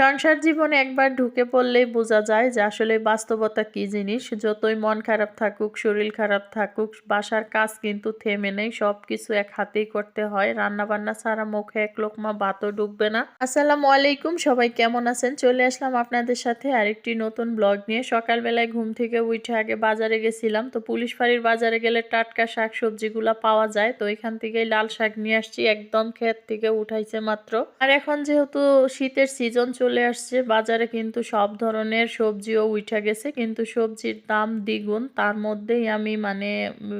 সংসার জীবনে একবার ঢুকে পড়লেই বোঝা যায় যে আসলে বাস্তবতা কি জিনিস। যতই মন খারাপ থাকুক, শরীর খারাপ থাকুক, বাসার কাজ কিন্তু থেমে নেই, সবকিছু এক হাতেই করতে হয়। রান্না বান্না ছাড়া মুখে এক লোকমা ভাতও ঢুকবে না। আসসালামু আলাইকুম, সবাই কেমন আছেন? চলে আসলাম আপনাদের সাথে আরেকটি নতুন ব্লগ নিয়ে। সকালবেলায় ঘুম থেকে উঠে আগে বাজারে গেছিলাম, তো পুলিশ ফাঁড়ির বাজারে গেলে টাটকা শাক সবজিগুলো পাওয়া যায়, তো এখান থেকেই লাল শাক নিয়ে আসছি, একদম ক্ষেত থেকে উঠাইছে মাত্র। আর এখন যেহেতু শীতের সিজন চলে আসছে। বাজারে কিন্তু সব ধরনের সবজিও উঠা গেছে। কিন্তু সবজির দাম দ্বিগুণ। তার মধ্যেই আমি মানে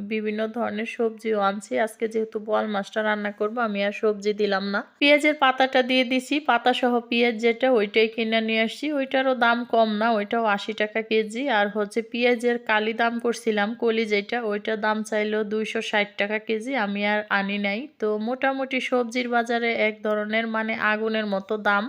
বিভিন্ন ধরনের সবজিও আনছি। আজকে যেহেতু বল মাছটা রান্না করব, আমি আর সবজি দিলাম না। পেঁয়াজের পাতাটা দিয়ে দিছি। পাতা সহ পেঁয়াজ যেটা, ওইটাই কিনে নিয়ে আসছি। ওইটারও দাম কম না, ওইটাও আশি টাকা কেজি। আর হচ্ছে পেঁয়াজের কালি দাম করছিলাম, কলি যেটা, ওইটার দাম চাইলো দুইশো ষাট টাকা কেজি। আমি আর আনি নাই। তো মোটামুটি সবজির বাজারে এক ধরনের মানে আগুনের মতো দাম।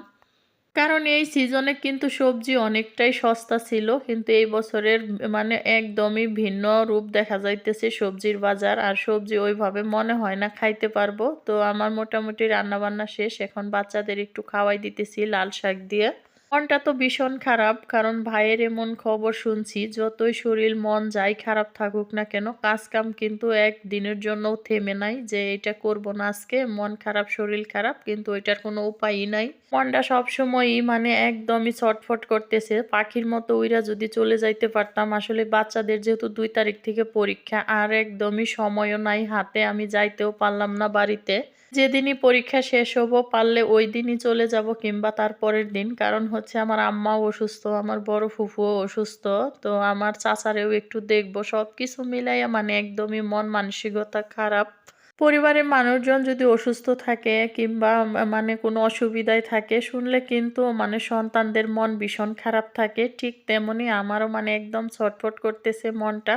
কারণ এই সিজনে কিন্তু সবজি অনেকটাই সস্তা ছিল, কিন্তু এই বছরের মানে একদমই ভিন্ন রূপ দেখা যাইতেছে সবজির বাজার। আর সবজি ওইভাবে মনে হয় না খাইতে পারব। তো আমার মোটামুটি রান্নাবান্না শেষ। এখন বাচ্চাদের একটু খাওয়াই দিতেছি লাল শাক দিয়ে। মনটা তো ভীষণ খারাপ, কারণ ভাইয়ের এমন খবর শুনছি, যতই শরীর মন যাই খারাপ থাকুক না কেন কাজ কাম কিন্তু এক দিনের জন্যও থেমে নাই যে এটা করব না আজকে, মন খারাপ, শরীর খারাপ, কিন্তু ওইটার কোনো উপায়ই নাই। মনটা সবসময়ই মানে একদমই ছটফট করতেছে, পাখির মতো ওইরা যদি চলে যাইতে পারতাম, আসলে বাচ্চাদের যেহেতু দুই তারিখ থেকে পরীক্ষা, আর একদমই সময়ও নাই হাতে, আমি যাইতেও পারলাম না বাড়িতে। যেদিনই পরীক্ষা শেষ হব, পারলে ওই দিনই চলে যাব কিংবা তার পরের দিন, কারণ হচ্ছে আমার আম্মাও অসুস্থ, আমার বড় ফুফুও অসুস্থ। তো আমার চাচারেও একটু দেখব সব কিছু মিলাইয়া মানে একদমই মন মানসিকতা খারাপ। পরিবারের মানুষজন যদি অসুস্থ থাকে কিংবা মানে কোনো অসুবিধায় থাকে, শুনলে কিন্তু মানে সন্তানদের মন ভীষণ খারাপ থাকে। ঠিক তেমনি আমারও মানে একদম ছটফট করতেছে মনটা।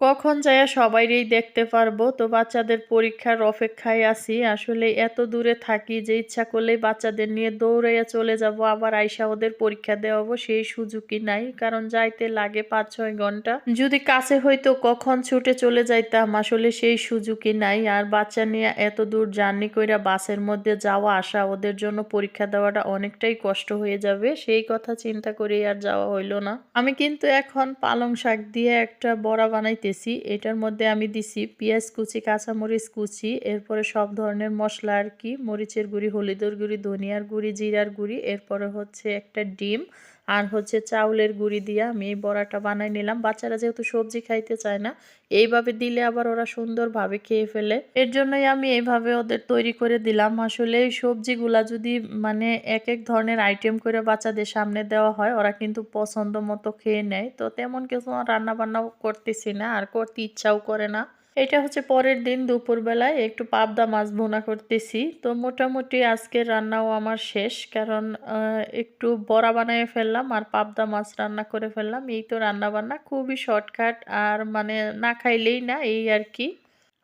কখন যাইয়া সবাইরেই দেখতে পারব? তো বাচ্চাদের পরীক্ষার অপেক্ষায় আছি। আসলে এত দূরে থাকি যে ইচ্ছা করলেই বাচ্চাদের নিয়ে দৌড়াইয়া চলে যাব। আবার আইসা ওদের পরীক্ষা দেওয়াবো, সেই সুযোগই নাই। কারণ যাইতে লাগে পাঁচ ছয় ঘণ্টা। যদি কাছে হইতো কখন ছুটে চলে যাইতাম, আসলে সেই সুযোগই নাই। আর বাচ্চা নিয়ে এত দূর জার্নি কইরা বাসের মধ্যে যাওয়া, আসা, ওদের জন্য পরীক্ষা দেওয়াটা অনেকটাই কষ্ট হয়ে যাবে। সেই কথা চিন্তা করে আর যাওয়া হইল না। আমি কিন্তু এখন পালং শাক দিয়ে একটা বড়া বানাইতে দিতেছি এটার মধ্যে আমি দিছি পেঁয়াজ কুচি, কাঁচামরিচ কুচি, এরপরে সব ধরনের মশলা আর কি, মরিচের গুঁড়ি, হলুদের গুঁড়ি, ধনিয়ার গুঁড়ি, জিরার গুঁড়ি, এরপরে হচ্ছে একটা ডিম আর হচ্ছে চাউলের গুঁড়ি দিয়ে আমি এই বড়াটা বানাই নিলাম। বাচ্চারা যেহেতু সবজি খাইতে চায় না, এইভাবে দিলে আবার ওরা সুন্দরভাবে খেয়ে ফেলে। এর জন্যই আমি এইভাবে ওদের তৈরি করে দিলাম। আসলে এই সবজিগুলা যদি মানে এক এক ধরনের আইটেম করে বাচ্চাদের সামনে দেওয়া হয়, ওরা কিন্তু পছন্দ মতো খেয়ে নেয়। তো তেমন কিছু রান্না বান্নাও করতেছি না, আর করতে ইচ্ছাও করে না। এটা হচ্ছে পরের দিন দুপুরবেলায় একটু পাবদা মাছ ভোনা করতেছি। তো মোটামুটি আজকে রান্নাও আমার শেষ, কারণ একটু বড়া বানিয়ে ফেললাম আর পাবদা মাছ রান্না করে ফেললাম। এই তো রান্না বান্না খুবই শর্টকাট আর মানে না খাইলেই না, এই আর কি।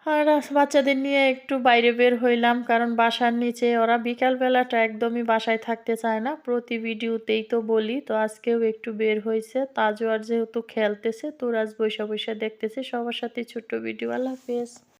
আর বাচ্চাদের নিয়ে একটু বাইরে বের হইলাম, কারণ বাসার নিচে ওরা বিকালবেলাটা একদমই বাসায় থাকতে চায় না। প্রতি ভিডিওতেই তো বলি, তো আজকেও একটু বের হয়েছে তাজও আর যেহেতু খেলতেছে তোরাজ বৈশা বৈশা দেখতেছে। সবার সাথে ছোট্ট ভিডিও, আল্লাহ হাফেজ।